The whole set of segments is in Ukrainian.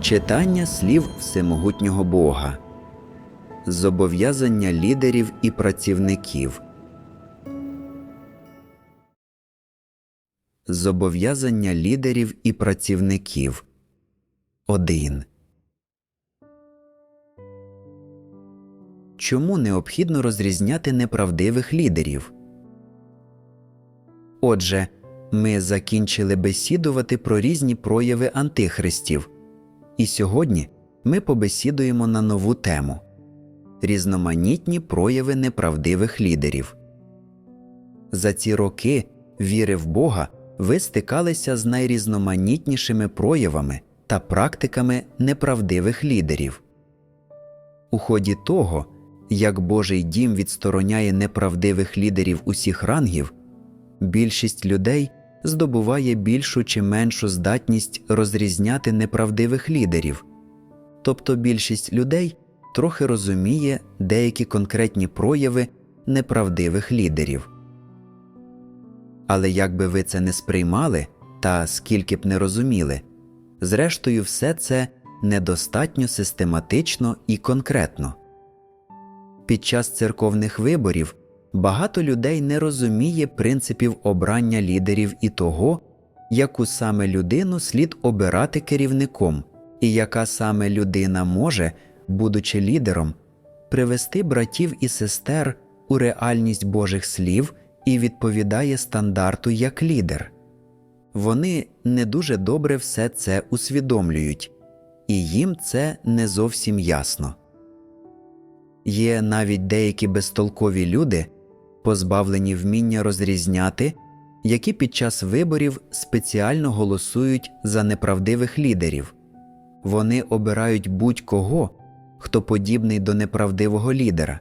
Читання слів Всемогутнього Бога, Зобов'язання лідерів і працівників. Зобов'язання лідерів і працівників 1. Чому необхідно розрізняти неправдивих лідерів? Отже, ми закінчили бесідувати про різні прояви антихристів. І сьогодні ми побесідуємо на нову тему різноманітні прояви неправдивих лідерів. За ці роки віри в Бога ви стикалися з найрізноманітнішими проявами та практиками неправдивих лідерів. У ході того, як Божий дім відстороняє неправдивих лідерів усіх рангів, більшість людей здобуває більшу чи меншу здатність розрізняти неправдивих лідерів, тобто більшість людей трохи розуміє деякі конкретні прояви неправдивих лідерів. Але як би ви це не сприймали та скільки б не розуміли, зрештою, все це недостатньо систематично і конкретно. Під час церковних виборів багато людей не розуміє принципів обрання лідерів і того, яку саме людину слід обирати керівником, і яка саме людина може, будучи лідером, привести братів і сестер у реальність Божих слів і відповідає стандарту як лідер. Вони не дуже добре все це усвідомлюють, і їм це не зовсім ясно. Є навіть деякі безтолкові люди, позбавлені вміння розрізняти, які під час виборів спеціально голосують за неправдивих лідерів. Вони обирають будь-кого, хто подібний до неправдивого лідера,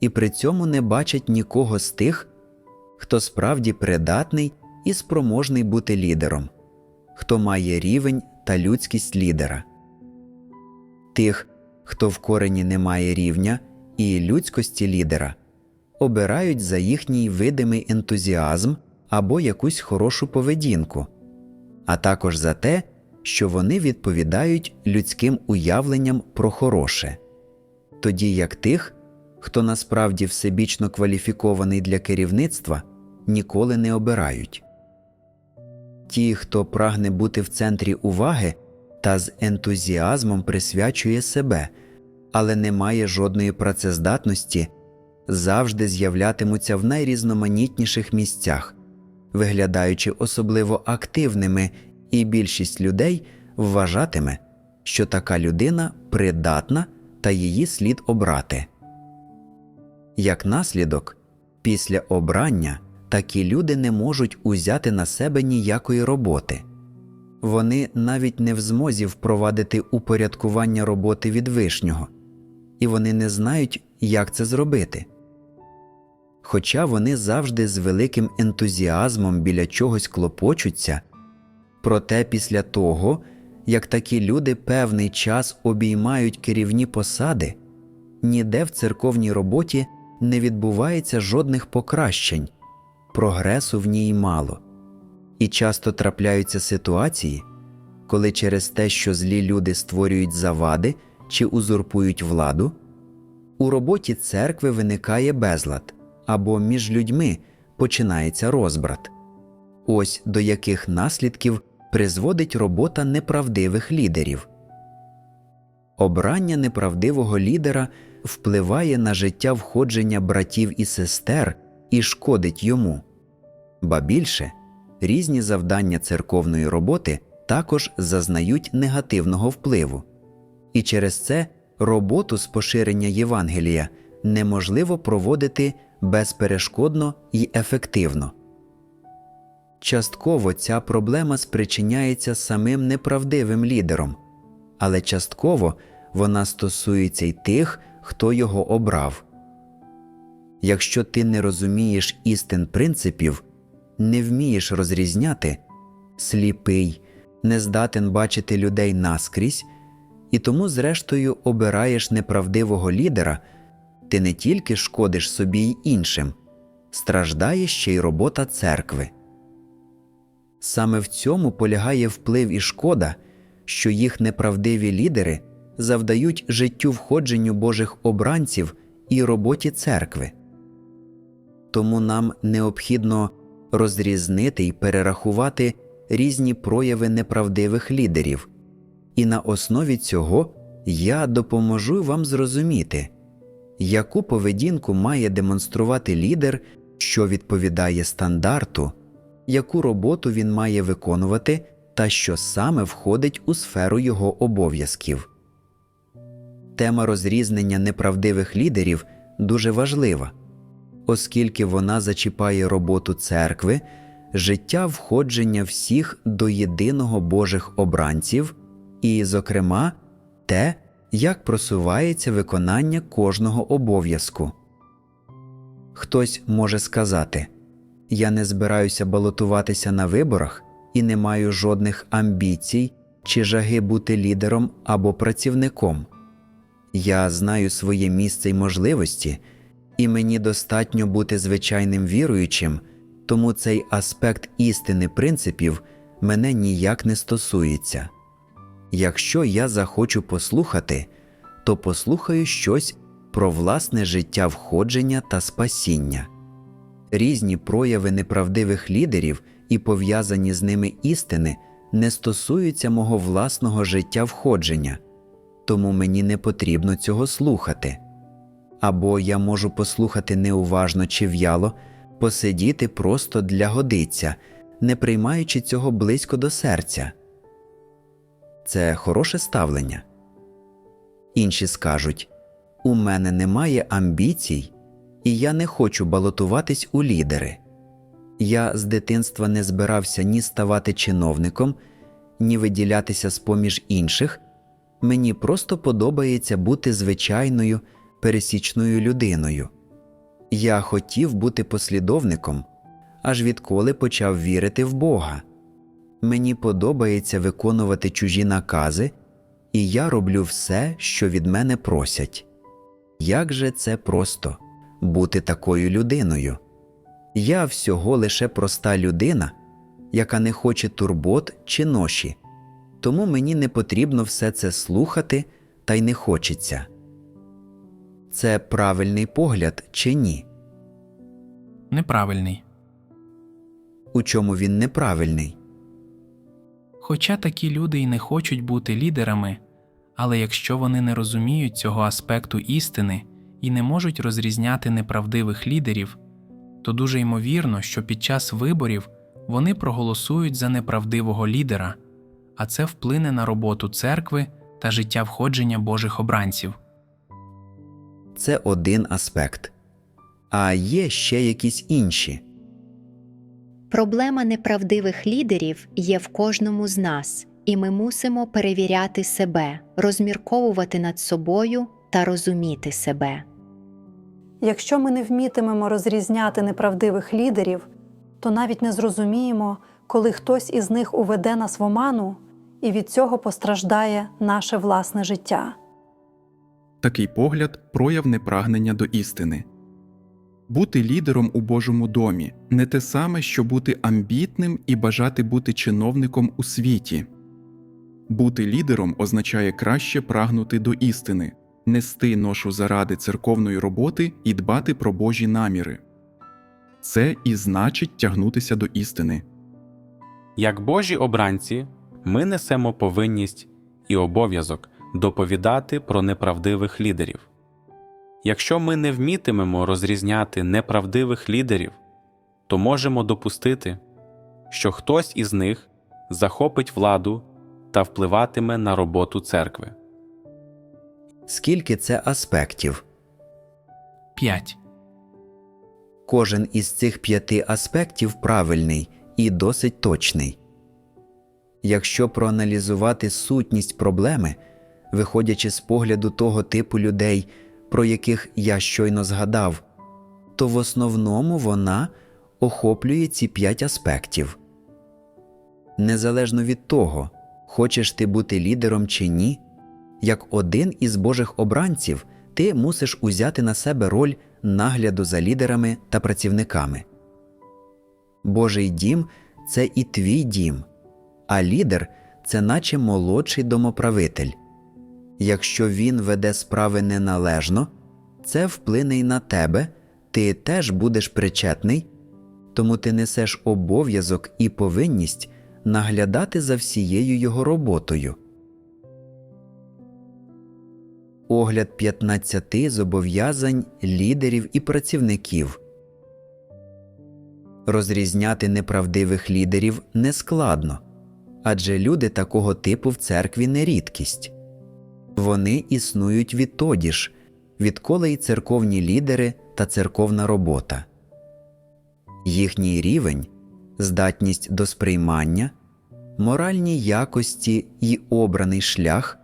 і при цьому не бачать нікого з тих, хто справді придатний і спроможний бути лідером, хто має рівень та людськість лідера. Тих, хто в корені не має рівня і людськості лідера, обирають за їхній видимий ентузіазм або якусь хорошу поведінку, а також за те, що вони відповідають людським уявленням про хороше, тоді як тих, хто насправді всебічно кваліфікований для керівництва, ніколи не обирають. Ті, хто прагне бути в центрі уваги та з ентузіазмом присвячує себе, але не має жодної працездатності, завжди з'являтимуться в найрізноманітніших місцях, виглядаючи особливо активними, і більшість людей вважатиме, що така людина придатна та її слід обрати. Як наслідок, після обрання такі люди не можуть узяти на себе ніякої роботи. Вони навіть не в змозі впровадити упорядкування роботи від вишнього, і вони не знають, як це зробити. Хоча вони завжди з великим ентузіазмом біля чогось клопочуться, проте після того, як такі люди певний час обіймають керівні посади, ніде в церковній роботі не відбувається жодних покращень, прогресу в ній мало, і часто трапляються ситуації, коли через те, що злі люди створюють завади чи узурпують владу, у роботі церкви виникає безлад або між людьми починається розбрат. Ось до яких наслідків призводить робота неправдивих лідерів. Обрання неправдивого лідера впливає на життя входження братів і сестер і шкодить йому, ба більше різні завдання церковної роботи також зазнають негативного впливу, і через це роботу з поширення Євангелія неможливо проводити безперешкодно і ефективно. Частково ця проблема спричиняється самим неправдивим лідером, але частково вона стосується й тих, хто його обрав. Якщо ти не розумієш істин принципів, не вмієш розрізняти, сліпий, не здатен бачити людей наскрізь, і тому, зрештою, обираєш неправдивого лідера, ти не тільки шкодиш собі й іншим, страждає ще й робота церкви. Саме в цьому полягає вплив і шкода, що їх неправдиві лідери завдають життю входженню Божих обранців і роботі церкви. Тому нам необхідно розрізнити і перерахувати різні прояви неправдивих лідерів, і на основі цього я допоможу вам зрозуміти, яку поведінку має демонструвати лідер, що відповідає стандарту, яку роботу він має виконувати та що саме входить у сферу його обов'язків. Тема розрізнення неправдивих лідерів дуже важлива, оскільки вона зачіпає роботу церкви, життя входження всіх до єдиного Божих обранців і, зокрема, те, як просувається виконання кожного обов'язку. Хтось може сказати Я не збираюся балотуватися на виборах і не маю жодних амбіцій чи жаги бути лідером або працівником. Я знаю своє місце й можливості, і мені достатньо бути звичайним віруючим, тому цей аспект істини принципів мене ніяк не стосується. Якщо я захочу послухати, то послухаю щось про власне життя входження та спасіння. Різні прояви неправдивих лідерів і пов'язані з ними істини не стосуються мого власного життя входження, тому мені не потрібно цього слухати. Або я можу послухати неуважно чи в'яло, посидіти просто для годиця, не приймаючи цього близько до серця. Це хороше ставлення. Інші скажуть у мене немає амбіцій, і я не хочу балотуватись у лідери. Я з дитинства не збирався ні ставати чиновником, ні виділятися з поміж інших. Мені просто подобається бути звичайною пересічною людиною. Я хотів бути послідовником, аж відколи почав вірити в Бога. Мені подобається виконувати чужі накази, і я роблю все, що від мене просять. Як же це просто бути такою людиною? Я всього лише проста людина, яка не хоче турбот чи ноші, тому мені не потрібно все це слухати та й не хочеться. Це правильний погляд чи ні? Неправильний. У чому він неправильний? Хоча такі люди й не хочуть бути лідерами, але якщо вони не розуміють цього аспекту істини і не можуть розрізняти неправдивих лідерів, то дуже ймовірно, що під час виборів вони проголосують за неправдивого лідера, а це вплине на роботу церкви та життя входження Божих обранців. Це один аспект. А є ще якісь інші. Проблема неправдивих лідерів є в кожному з нас, і ми мусимо перевіряти себе, розмірковувати над собою та розуміти себе. Якщо ми не вмітимемо розрізняти неправдивих лідерів, то навіть не зрозуміємо, коли хтось із них уведе нас в оману, і від цього постраждає наше власне життя. Такий погляд прояв непрагнення до істини. Бути лідером у Божому домі не те саме, що бути амбітним і бажати бути чиновником у світі. Бути лідером означає краще прагнути до істини, нести ношу заради церковної роботи і дбати про Божі наміри. Це і значить тягнутися до істини. Як Божі обранці, ми несемо повинність і обов'язок доповідати про неправдивих лідерів. Якщо ми не вмітимемо розрізняти неправдивих лідерів, то можемо допустити, що хтось із них захопить владу та впливатиме на роботу церкви. Скільки це аспектів? 5. Кожен із цих п'яти аспектів правильний і досить точний. Якщо проаналізувати сутність проблеми, виходячи з погляду того типу людей, про яких я щойно згадав, то в основному вона охоплює ці п'ять аспектів. Незалежно від того, хочеш ти бути лідером чи ні, як один із Божих обранців, ти мусиш узяти на себе роль нагляду за лідерами та працівниками. Божий дім це і твій дім, а лідер це наче молодший домоправитель. Якщо він веде справи неналежно, це вплине й на тебе, ти теж будеш причетний, тому ти несеш обов'язок і повинність наглядати за всією його роботою. Огляд 15 зобов'язань лідерів і працівників. Розрізняти неправдивих лідерів нескладно, адже люди такого типу в церкві не рідкість. Вони існують відтоді ж, відколи й церковні лідери та церковна робота. Їхній рівень, здатність до сприймання, моральні якості й обраний шлях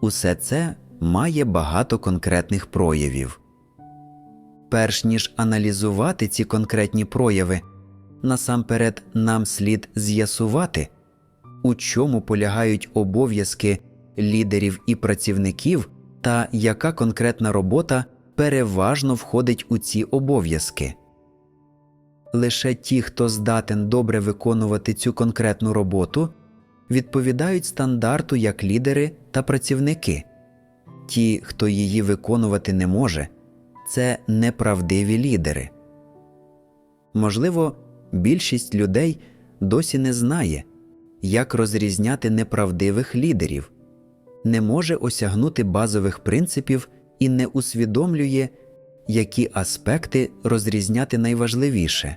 усе це має багато конкретних проявів. Перш ніж аналізувати ці конкретні прояви, насамперед нам слід з'ясувати, у чому полягають обов'язки лідерів і працівників та яка конкретна робота переважно входить у ці обов'язки. Лише ті, хто здатен добре виконувати цю конкретну роботу, відповідають стандарту як лідери та працівники. Ті, хто її виконувати не може, це неправдиві лідери. Можливо, більшість людей досі не знає, як розрізняти неправдивих лідерів, не може осягнути базових принципів і не усвідомлює, які аспекти розрізняти найважливіше.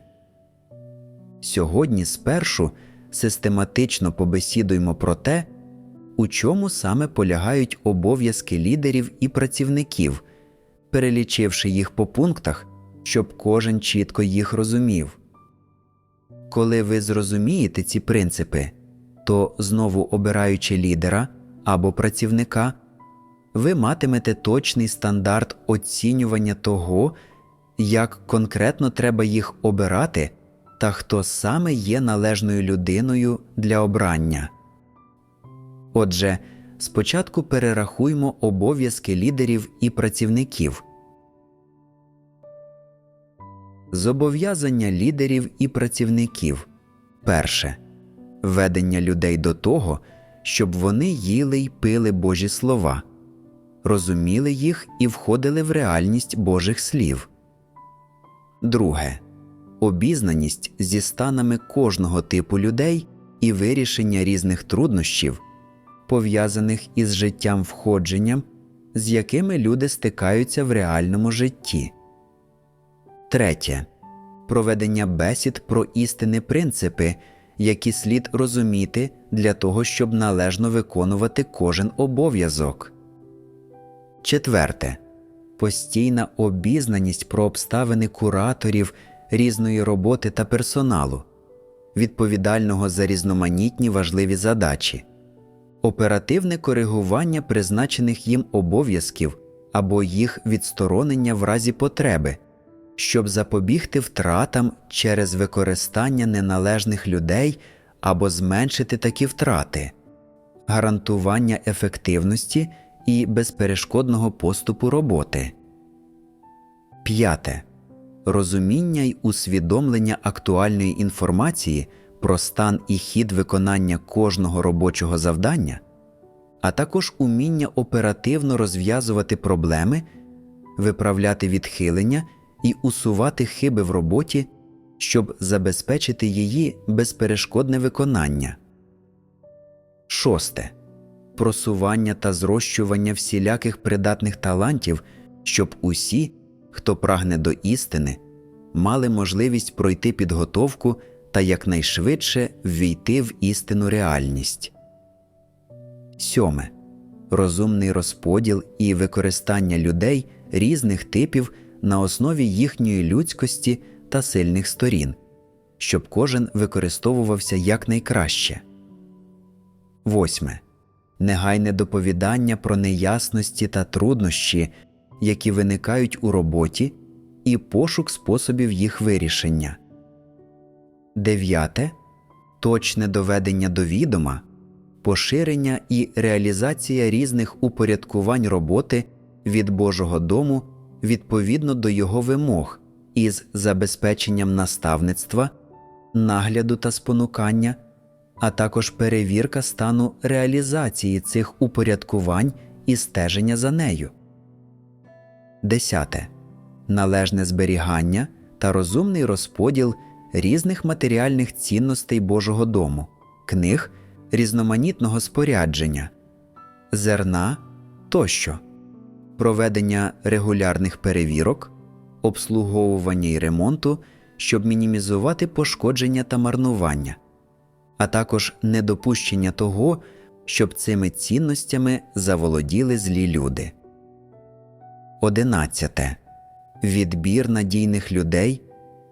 Сьогодні спершу систематично побесідуємо про те, у чому саме полягають обов'язки лідерів і працівників, перелічивши їх по пунктах, щоб кожен чітко їх розумів. Коли ви зрозумієте ці принципи, то знову обираючи лідера або працівника, ви матимете точний стандарт оцінювання того, як конкретно треба їх обирати та хто саме є належною людиною для обрання. Отже, спочатку перерахуймо обов'язки лідерів і працівників. Зобов'язання лідерів і працівників перше ведення людей до того, щоб вони їли й пили Божі слова, розуміли їх і входили в реальність Божих слів. Друге обізнаність зі станами кожного типу людей і вирішення різних труднощів, пов'язаних із життям входженням, з якими люди стикаються в реальному житті. Третє проведення бесід про істинні принципи, які слід розуміти для того, щоб належно виконувати кожен обов'язок. Четверте. Постійна обізнаність про обставини кураторів різної роботи та персоналу, відповідального за різноманітні важливі задачі, оперативне коригування призначених їм обов'язків або їх відсторонення в разі потреби, щоб запобігти втратам через використання неналежних людей або зменшити такі втрати, гарантування ефективності і безперешкодного поступу роботи. П'яте розуміння й усвідомлення актуальної інформації про стан і хід виконання кожного робочого завдання, а також уміння оперативно розв'язувати проблеми, виправляти відхилення і усувати хиби в роботі, щоб забезпечити її безперешкодне виконання. Шосте просування та зрощування всіляких придатних талантів, щоб усі, хто прагне до істини, мали можливість пройти підготовку та якнайшвидше ввійти в істинну реальність. Сьоме розумний розподіл і використання людей різних типів на основі їхньої людськості та сильних сторін, щоб кожен використовувався якнайкраще. Восьме негайне доповідання про неясності та труднощі, які виникають у роботі, і пошук способів їх вирішення. Дев'яте точне доведення до відома, поширення і реалізація різних упорядкувань роботи від Божого дому відповідно до його вимог із забезпеченням наставництва, нагляду та спонукання, а також перевірка стану реалізації цих упорядкувань і стеження за нею. 10. Належне зберігання та розумний розподіл різних матеріальних цінностей Божого дому, книг, різноманітного спорядження, зерна тощо, проведення регулярних перевірок, обслуговування і ремонту, щоб мінімізувати пошкодження та марнування, а також недопущення того, щоб цими цінностями заволоділи злі люди. 11. Відбір надійних людей,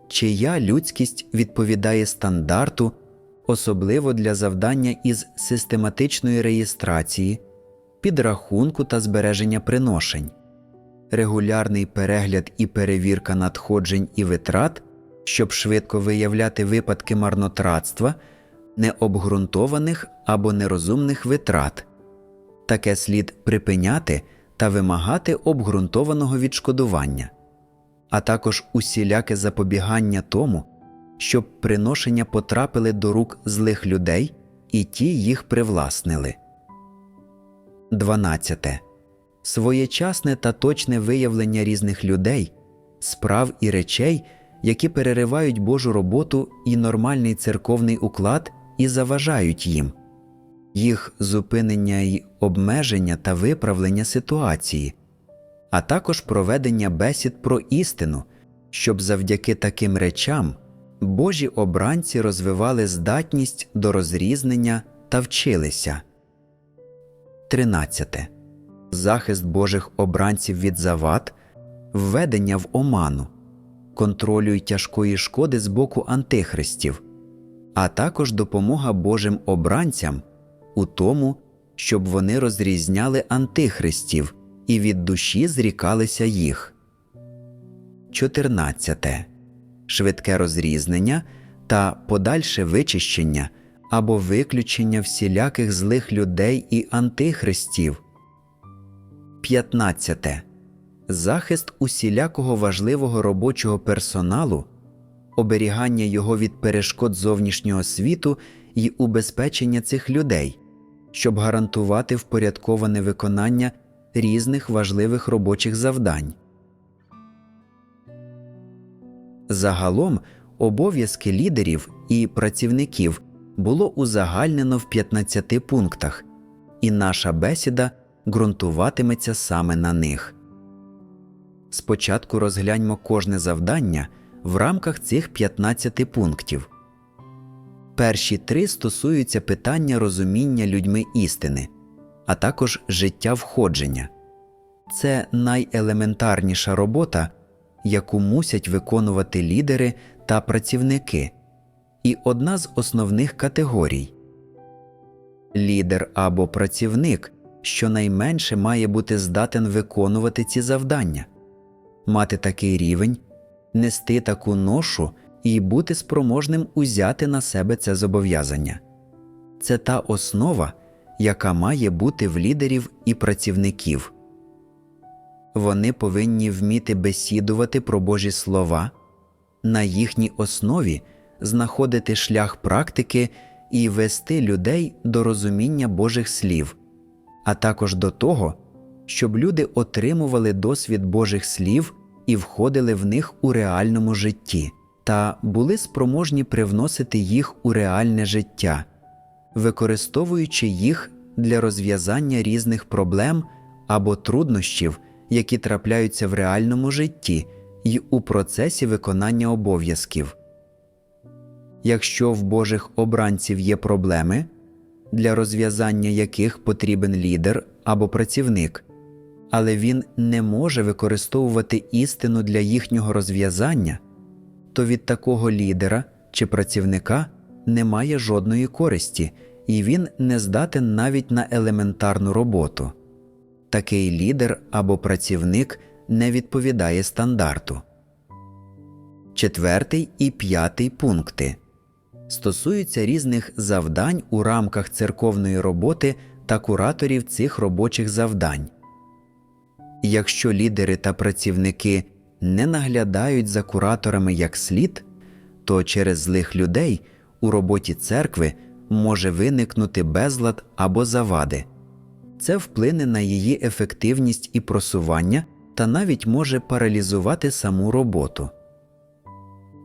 чия людськість відповідає стандарту, особливо для завдання із систематичної реєстрації, підрахунку та збереження приношень, регулярний перегляд і перевірка надходжень і витрат, щоб швидко виявляти випадки марнотратства, необґрунтованих або нерозумних витрат. Таке слід припиняти та вимагати обґрунтованого відшкодування, а також усіляке запобігання тому, щоб приношення потрапили до рук злих людей і ті їх привласнили. 12. Своєчасне та точне виявлення різних людей, справ і речей, які переривають Божу роботу і нормальний церковний уклад і заважають їм їх зупинення й обмеження та виправлення ситуації, а також проведення бесід про істину, щоб завдяки таким речам Божі обранці розвивали здатність до розрізнення та вчилися. 13. Захист Божих обранців від завад, введення в оману, контролю й тяжкої шкоди з боку антихристів, а також допомога Божим обранцям у тому, щоб вони розрізняли антихристів і від душі зрікалися їх. 14. Швидке розрізнення та подальше вичищення або виключення всіляких злих людей і антихристів. 15. Захист усілякого важливого робочого персоналу, оберігання його від перешкод зовнішнього світу і убезпечення цих людей, щоб гарантувати впорядковане виконання різних важливих робочих завдань. Загалом обов'язки лідерів і працівників було узагальнено в 15 пунктах, і наша бесіда ґрунтуватиметься саме на них. Спочатку розгляньмо кожне завдання в рамках цих 15 пунктів. Перші три стосуються питання розуміння людьми істини, а також життя входження. Це найелементарніша робота, яку мусять виконувати лідери та працівники, і одна з основних категорій. Лідер або працівник щонайменше має бути здатен виконувати ці завдання, мати такий рівень, нести таку ношу і бути спроможним узяти на себе це зобов'язання. Це та основа, яка має бути в лідерів і працівників. Вони повинні вміти бесідувати про Божі слова, на їхній основі знаходити шлях практики і вести людей до розуміння Божих слів, а також до того, щоб люди отримували досвід Божих слів і входили в них у реальному житті та були спроможні привносити їх у реальне життя, використовуючи їх для розв'язання різних проблем або труднощів, які трапляються в реальному житті і у процесі виконання обов'язків. Якщо в Божих обранців є проблеми, для розв'язання яких потрібен лідер або працівник, але він не може використовувати істину для їхнього розв'язання, то від такого лідера чи працівника немає жодної користі, і він не здатен навіть на елементарну роботу. Такий лідер або працівник не відповідає стандарту. Четвертий і п'ятий пункти стосуються різних завдань у рамках церковної роботи та кураторів цих робочих завдань. Якщо лідери та працівники не наглядають за кураторами як слід, то через злих людей у роботі церкви може виникнути безлад або завади. Це вплине на її ефективність і просування та навіть може паралізувати саму роботу.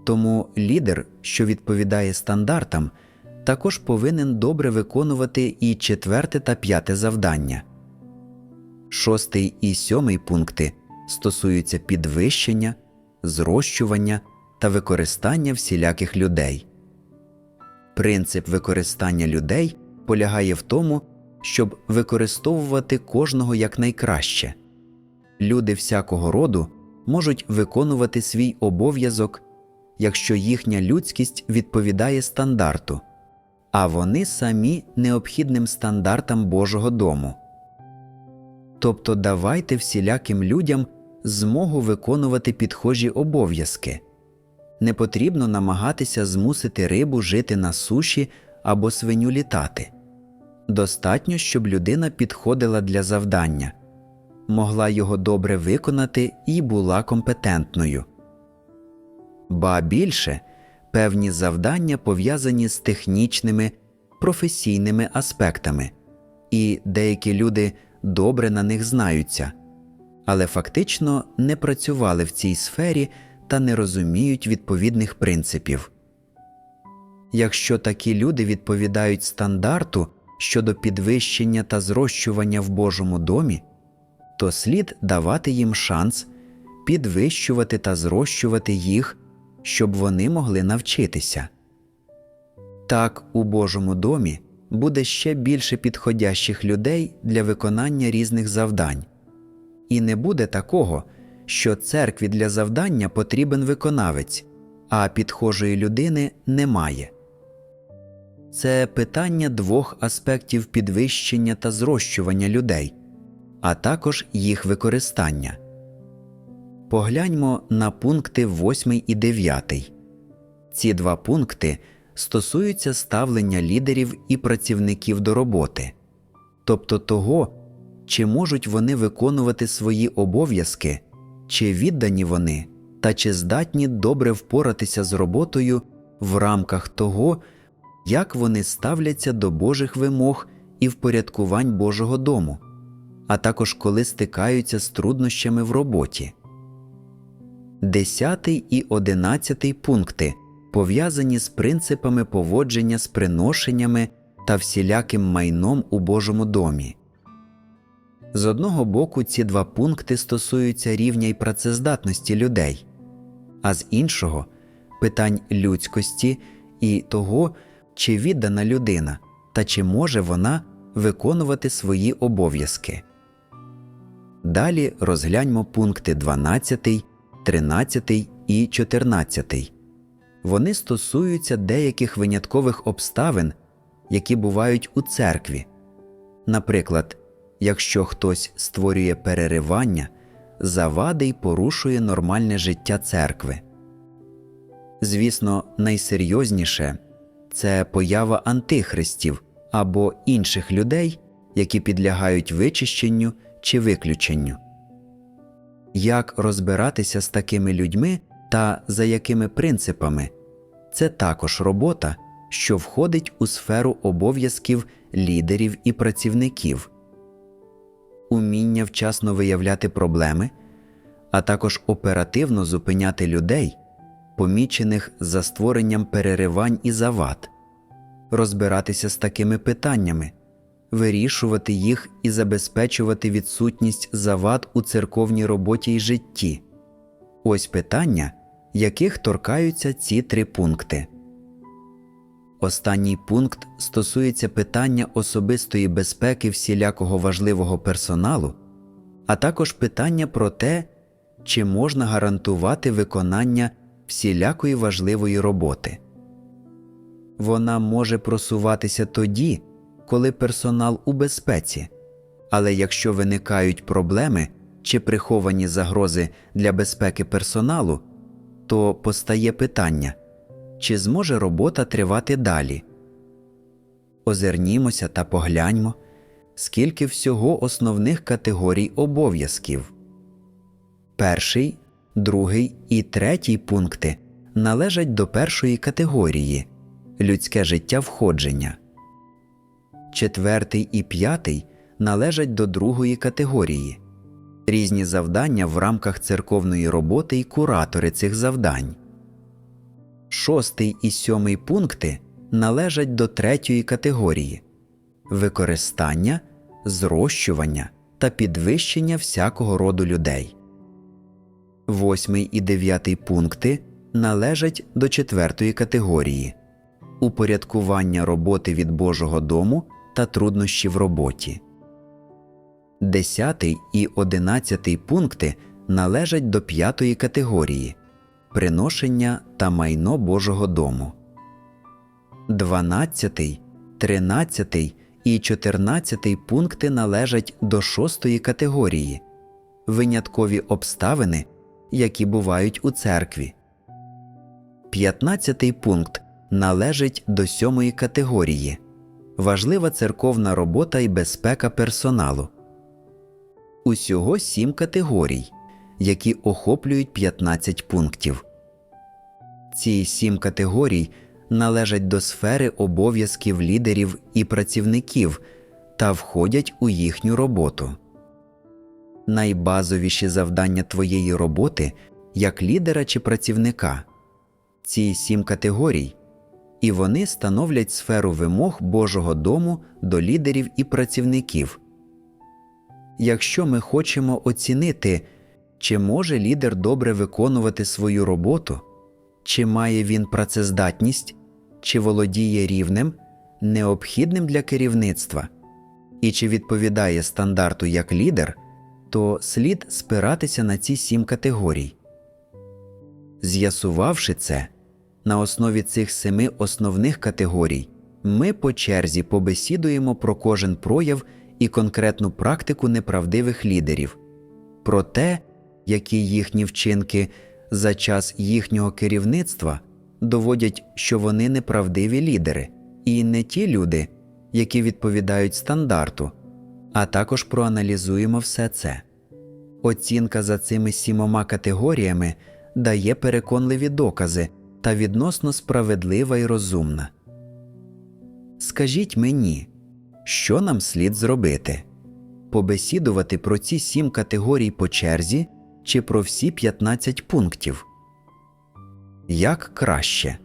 Тому лідер, що відповідає стандартам, також повинен добре виконувати і четверте та п'яте завдання. Шостий і сьомий пункти стосуються підвищення, зрощування та використання всіляких людей. Принцип використання людей полягає в тому, щоб використовувати кожного якнайкраще. Люди всякого роду можуть виконувати свій обов'язок, якщо їхня людськість відповідає стандарту, а вони самі необхідним стандартам Божого дому. Тобто давайте всіляким людям змогу виконувати підхожі обов'язки. Не потрібно намагатися змусити рибу жити на суші або свиню літати. Достатньо, щоб людина підходила для завдання, могла його добре виконати і була компетентною. Ба більше певні завдання пов'язані з технічними, професійними аспектами, і деякі люди добре на них знаються, але фактично не працювали в цій сфері та не розуміють відповідних принципів. Якщо такі люди відповідають стандарту щодо підвищення та зрощування в Божому домі, то слід давати їм шанс підвищувати та зрощувати їх, щоб вони могли навчитися. Так у Божому домі буде ще більше підходящих людей для виконання різних завдань, і не буде такого, що церкві для завдання потрібен виконавець, а підхожої людини немає. Це питання двох аспектів підвищення та зрощування людей, а також їх використання. Погляньмо на пункти 8 і 9. Ці два пункти стосуються ставлення лідерів і працівників до роботи, тобто того, чи можуть вони виконувати свої обов'язки, чи віддані вони, та чи здатні добре впоратися з роботою в рамках того, як вони ставляться до Божих вимог і впорядкувань Божого дому, а також коли стикаються з труднощами в роботі. Десятий і одинадцятий пункти пов'язані з принципами поводження з приношеннями та всіляким майном у Божому домі. З одного боку, ці два пункти стосуються рівня й працездатності людей, а з іншого питань людськості і того, чи віддана людина та чи може вона виконувати свої обов'язки. Далі розгляньмо пункти 12, 13 і 14. Вони стосуються деяких виняткових обставин, які бувають у церкві. Наприклад, якщо хтось створює переривання, завади й порушує нормальне життя церкви. Звісно, найсерйозніше це поява антихристів або інших людей, які підлягають вичищенню чи виключенню. Як розбиратися з такими людьми та за якими принципами. Це також робота, що входить у сферу обов'язків лідерів і працівників, уміння вчасно виявляти проблеми, а також оперативно зупиняти людей, помічених за створенням переривань і завад, розбиратися з такими питаннями, вирішувати їх і забезпечувати відсутність завад у церковній роботі й житті. Ось питання, яких торкаються ці три пункти. Останній пункт стосується питання особистої безпеки всілякого важливого персоналу, а також питання про те, чи можна гарантувати виконання всілякої важливої роботи. Вона може просуватися тоді, коли персонал у безпеці, але якщо виникають проблеми чи приховані загрози для безпеки персоналу, то постає питання, чи зможе робота тривати далі. Озирнімося та погляньмо, скільки всього основних категорій обов'язків. Перший, другий і третій пункти належать до першої категорії людське життя входження. Четвертий і п'ятий належать до другої категорії. Різні завдання в рамках церковної роботи і куратори цих завдань. Шостий і сьомий пункти належать до третьої категорії використання, зрощування та підвищення всякого роду людей. Восьмий і дев'ятий пункти належать до четвертої категорії упорядкування роботи від Божого дому та труднощі в роботі. Десятий і одинадцятий пункти належать до п'ятої категорії приношення та майно Божого дому. Дванадцятий, тринадцятий і чотирнадцятий пункти належать до шостої категорії виняткові обставини, які бувають у церкві. П'ятнадцятий пункт належить до сьомої категорії важлива церковна робота і безпека персоналу. Усього сім категорій, які охоплюють 15 пунктів. Ці сім категорій належать до сфери обов'язків лідерів і працівників та входять у їхню роботу. Найбазовіші завдання твоєї роботи як лідера чи працівника ці сім категорій, і вони становлять сферу вимог Божого дому до лідерів і працівників. Якщо ми хочемо оцінити, чи може лідер добре виконувати свою роботу, чи має він працездатність, чи володіє рівнем, необхідним для керівництва, і чи відповідає стандарту як лідер, то слід спиратися на ці сім категорій. З'ясувавши це, на основі цих семи основних категорій, ми по черзі побесідуємо про кожен прояв і конкретну практику неправдивих лідерів, про те, які їхні вчинки за час їхнього керівництва доводять, що вони неправдиві лідери, і не ті люди, які відповідають стандарту, а також проаналізуємо все це. Оцінка за цими сімома категоріями дає переконливі докази та відносно справедлива і розумна. Скажіть мені, що нам слід зробити? Побесідувати про ці сім категорій по черзі чи про всі 15 пунктів? Як краще?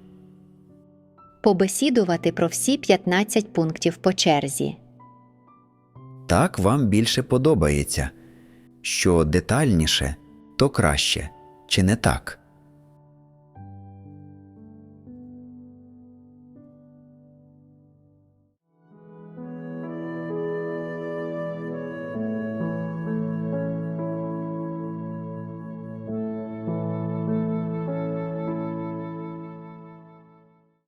Побесідувати про всі 15 пунктів по черзі. Так вам більше подобається. Що детальніше, то краще, чи не так?